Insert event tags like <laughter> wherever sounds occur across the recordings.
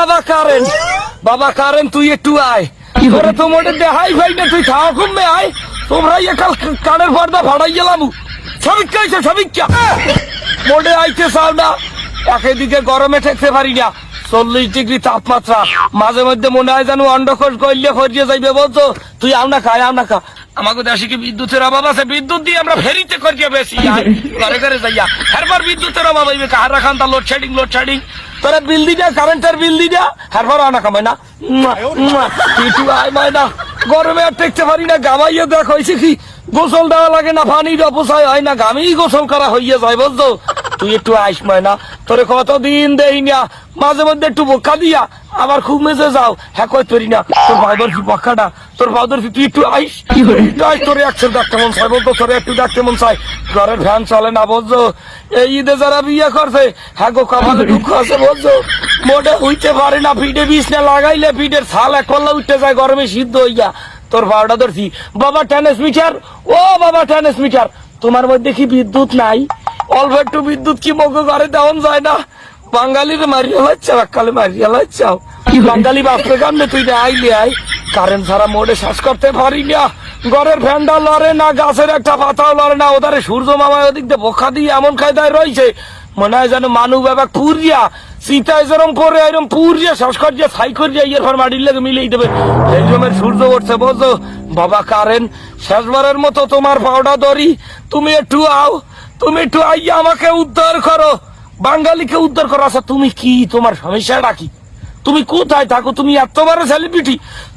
বাবা কারেন। বাবা কারেন তুই একটু আয়। তোরে তো মোটে দেহাই ভাই না তুই খাওয়া কমবে আয়। তোমরা একাল কানের পর্দা ভাড়াই গেলাম। সবিক্ষা আইছে সবিক্ষা মোটে আইতে চাও না। একেদিকে গরমে ঠেকতে পারি না। চল্লিশ ডিগ্রি তাপমাত্রা। মাঝে মধ্যে মনে হয় যেন অন্ডকোষ করলে ফরিয়ে যাইবে বলতো তুই আও না খায় আও না খা। আমাকে দেশে কি বিদ্যুতের অভাব আছে? বিদ্যুৎ দিয়ে আমরা ফেরিতে করিয়ে বেশি? ঘরে ঘরে যাইয়া। এরপর বিদ্যুতের অভাব হইবে কাহার রাখান তা লোডশেডিং লোডশেডিং তোরা বিল দি দিয়া কারেন্টের বিল দি দিয়া এরপর আনা কামাই না। কিছু আয় মায় না। গরমে আর টেকতে পারি না। গামাইয়ে দেখ হয়েছে কি? গোসল দেওয়া লাগে না পানির অপচয় হয় না। গামেই গোসল করা হইয়া যায় বুঝতো তুই একটু আইস ময়না। তোরে কতদিন দেই না। মাঝে মধ্যে একটু বোকা দিয়া। আবার খুব মেজে যাও। হ্যাঁ কই তোরি না। তোর ভাউদর কি পক্ষাটা তোর ভাউদর কি তুই একটু আইস। তোরে একশো ডাক্তার মন চাই বলতো তোরে একটু ডাক্তার মন চাই ঘরের ভ্যান চলে না বুঝছ এই ঈদে যারা বিয়ে করছে হ্যাঁ গো কপালে দুঃখ আছে বলছো? মোটে উঠতে পারে না পিঠে বিষ না লাগাইলে পিঠের ছাল এক করলে উঠতে যায় গরমে সিদ্ধ হইয়া। তোর বারোটা ধরছি। বাবা টেনিস মিটার? ও বাবা টেনিস মিটার। তোমার মধ্যে কি বিদ্যুৎ নাই? অল্প একটু বিদ্যুৎ কি মগো ঘরে দেওয়ান যায় না। বাঙালির মারিয়া লাচ্ছাও এককালে মারিয়া লাচ্ছাও বাঙালি বাপরে কামনে তুই না আইলে আই কারেন্ট ছাড়া মোড়ে শ্বাস করতে পারি না। ঘরের ফ্যানটা লড়ে না গাছের একটা পাতাও লড়ে না। ওদারে সূর্য মামা ওদিক দিয়ে বোকা দিয়ে এমন কায়দায় রয়েছে। মনে হয় যেন মানু বাবা পুরিয়া। সীতায় যেরম করে এরম পুরিয়া শ্বাস করিয়া ছাই করিয়া ইয়ের পর মাটির লেগে মিলিয়ে দেবে। এই জমের সূর্য উঠছে বলছো বাবা কারেন শেষবারের মতো তোমার পাউডা ধরি। তুমি একটু আও। তুমি একটু আইয়া আমাকে উদ্ধার করো। বাঙালিকে উদ্ধার করো। আচ্ছা তুমি কি? তোমার সমস্যাটা কি? তুমি কোথায় থাকো? তুমি এত বড় সেলিব্রিটি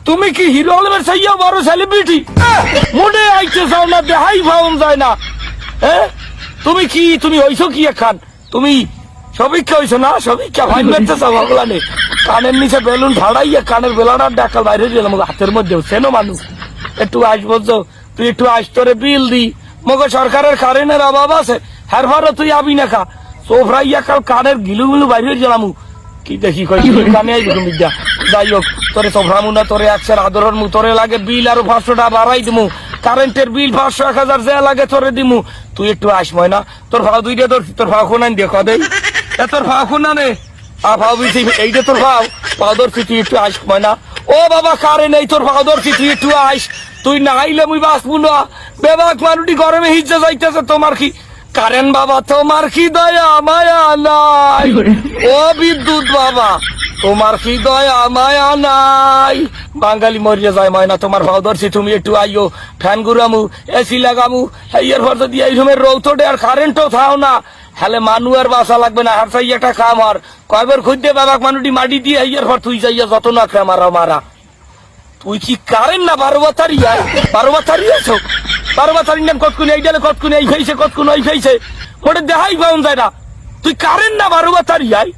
তুমি কি হিরো আলমের সাইয়া বড় সেলিব্রিটি মনে আইতে চাও না দেহাই পাওন যায় না। হ্যাঁ তুমি কি? তুমি হইছো কি এখান? তুমি সবিক্ষা হইছো না? সবিক্ষা ভাই মারতে চাও বাংলা নে। কানের নিচে বেলুন ঢাড়াইয়া কানের বেলাটা ডাকাল বাইরে দিলাম হাতের মধ্যে সেনো মানুষ। একটু আস বলছো। তুই একটু আস তোরে বিল দি। মগে সরকারের কারেন্টের অভাব আছে। হ্যার ভারো তুই আবি না খা। সোফরাইয়া কাল কানের গিলু গিলু বাইরে গেলাম কি দেখি কই? <laughs> কানে আইবি তুমি যা। যাই হোক তোরে সোফরামু না তোরে একশের আদরণ মু তোরে লাগে বিল আরও পাঁচশো টাকা বাড়াই দিমু। কারেন্টের বিল পাঁচশো এক হাজার যা লাগে তোরে দিমু। তুই একটু আস না তোর ভাও দুইটা তোর তোর ভাও খুনান দিয়ে কদেই এ তোর ভাও খুনা নে আ ভাও বিছি এইটা তোর ভাও। ভাও ধরছি তুই একটু আস না ও বাবা কারে এই তোর ভাও ধরছি তুই একটু আইস। তুই না আইলে মুই বাঁচবো না। বেবাক মানুষটি গরমে হিজে যাইতেছে তোমার কি কারেন বাবা তোমার কি দয়া মায়া নাই। ও বিদ্যুৎ বাবা তোমার কি দয়া মায়া নাই। বাঙালি মরিয়া যায় ময়না তোমার ভাও ধরছি তুমি একটু আইও ফ্যান ঘুরামু এসি লাগামু। এর পর যদি এই সময় রৌতটে আর কারেন্টও থাও না হলে মানু আর বাসা লাগবে না হার চাই একটা কাম আর। কয়বার খুঁজতে বাবাক মানুষটি মাটি দিয়ে এর পর তুই যাইয়া যত না খেয়ে মারা মারা। তুই কি কারেন না বারো বাতারি বারো বাতারি আছো? বারো বাতারি নাম কতকুনি এই ডালে কতকুনি এই ফেইছে কতকুনি ওই খাইছে ওটা দেখাই পাউন যায় না। তুই কারেন না বারো বাতারি আয়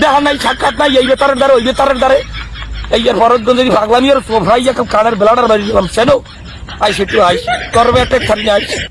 দেখা নাই সাক্ষাৎ নাই এই বেতারের দ্বারা ওই বেতারের দ্বারে। এই আর ভরতগঞ্জের ভাগলামি আর সোফাই কানের বেলাটার বাড়ি গেলাম সেনো? আইস একটু আইস করবে একটা খালি আইস